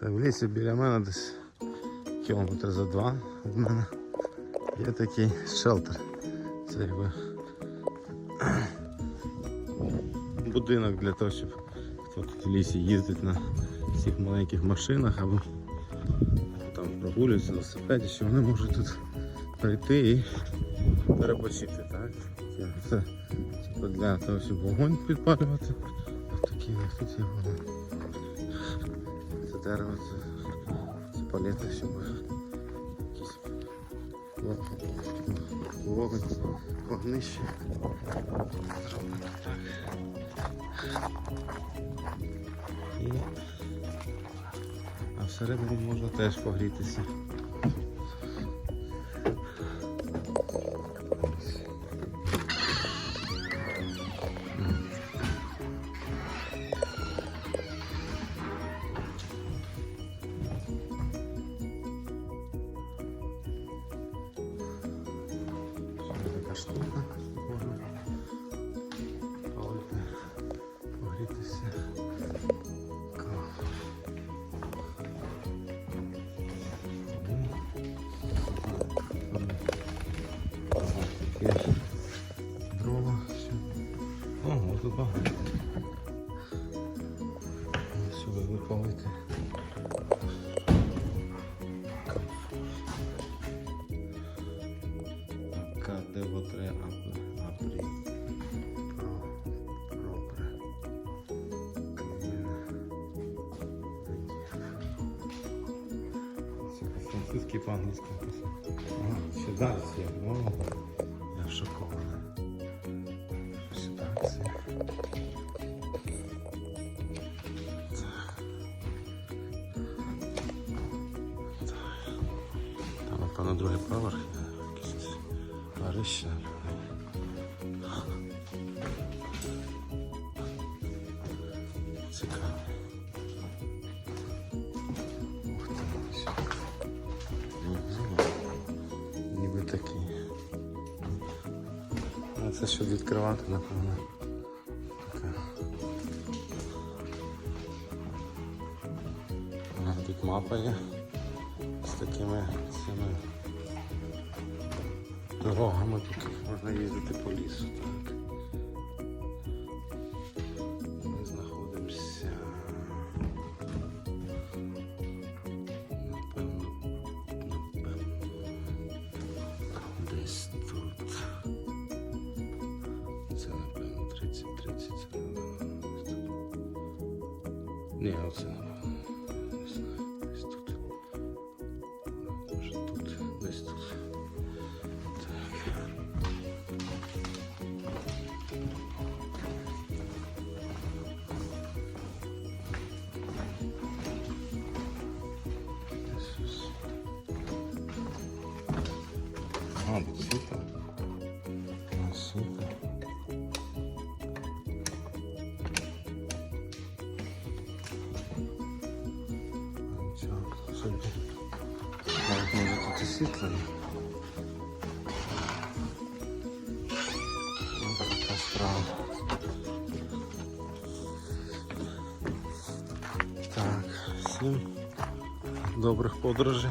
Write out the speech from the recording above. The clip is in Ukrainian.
Це в лісі біля мене десь кілометр за два від мене є такий шелтер. Це якби будинок для того, щоб хто тут в лісі їздить на цих маленьких машинах або там прогулюються на велосипеді, що вони можуть тут прийти і перепочити. Так? Це, це типу для того, щоб вогонь підпалювати. Ось такі тут є вони. Дерево, палети, щоб вогонь, вогнище. І... А всередині можна теж погрітися. Штука. Можна погрітися. Дрова. все. Ого. Сюди випалити. КДВ3 апрі. Пропре. Французький по-англійськи написано. Ага, ще далі є. Ну, я шокований. Так. Так. Там, напевно, другий поверх. Горище. Цікаво. Ніби такі. Це щоб відкривати, напевно. Тут мапа є з такими цими дорогами, яких можна їздити по лісу. Так. Ми знаходимося. Напевно, напевно, десь тут. Це напевно 30, 30, це тут. Ні, оце. Не знаю, десь тут. Може тут, десь тут. А, тут світло. А, світло. Нічого собі. Навіть може тут і світло є. Ось така справа. Так, всім добрих подорожей.